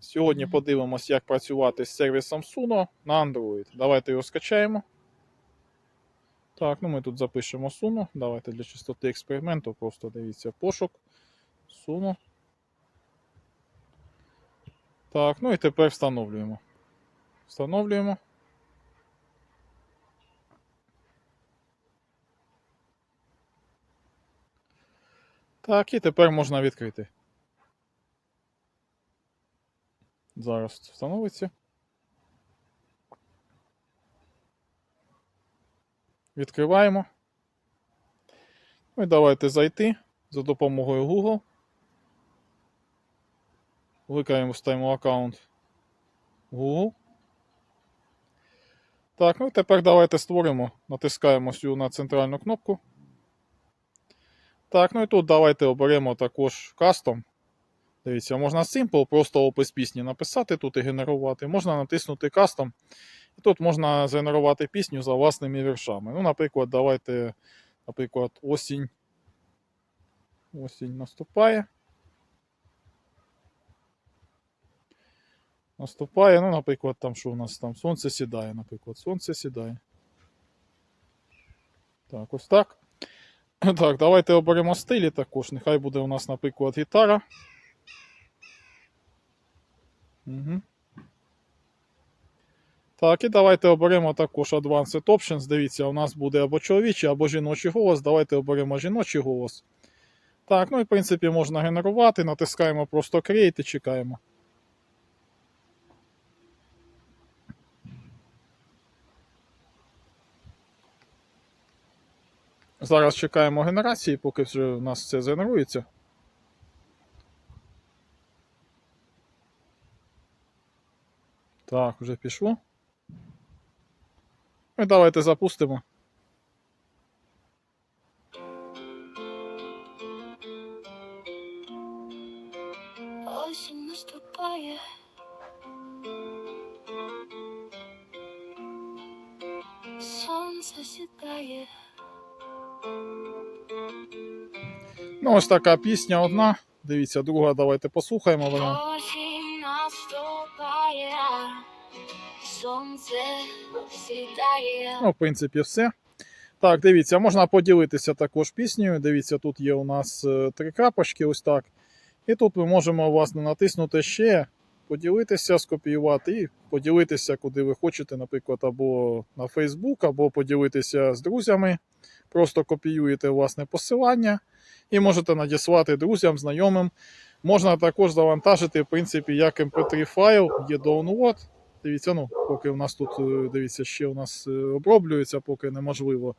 Сьогодні подивимось, як працювати з сервісом Suno на Android. Давайте його скачаємо. Так, ну ми тут запишемо Suno. Давайте для чистоти експерименту просто дивіться пошук. Suno. Так, ну і тепер встановлюємо. Встановлюємо. Так, і тепер можна відкрити. Зараз встановиться. Відкриваємо. Ну і давайте зайти за допомогою Google. Використаємо аккаунт Google. Так, ну і тепер давайте створимо. Натискаємо сюди на центральну кнопку. Так, ну і тут давайте оберемо також кастом. Дивіться, можна Simple, просто опис пісні написати тут і генерувати. Можна натиснути кастом. І тут можна згенерувати пісню за власними віршами. Ну, наприклад, давайте, наприклад, осінь. Осінь наступає. Наступає, ну, наприклад, там що у нас там? Сонце сідає, наприклад. Сонце сідає. Так, ось так. Так, давайте оберемо стилі також. Нехай буде у нас, наприклад, гітара. Угу. Так, і давайте оберемо також Advanced Options. Дивіться, у нас буде або чоловічий, або жіночий голос. Давайте оберемо жіночий голос. Так, ну і в принципі можна генерувати. Натискаємо просто Create і чекаємо. Зараз чекаємо генерації, поки вже у нас це згенерується. Так, вже пішло. І давайте запустимо. Осінь наступає. Сонце сідає. Ну, ось така пісня одна. Дивіться, друга, давайте послухаємо варіант. Осінь наступає. Ну, в принципі, все. Так, дивіться, можна поділитися також піснею. Дивіться, тут є у нас е, три крапочки, ось так. І тут ми можемо, власне, натиснути ще, поділитися, скопіювати і поділитися, куди ви хочете, наприклад, або на Facebook, або поділитися з друзями. Просто копіюєте власне посилання і можете надіслати друзям, знайомим. Можна також завантажити, в принципі, як MP3 файл, є download. Дивіться, ну, поки у нас тут, е, дивіться, ще у нас е, оброблюється, поки неможливо.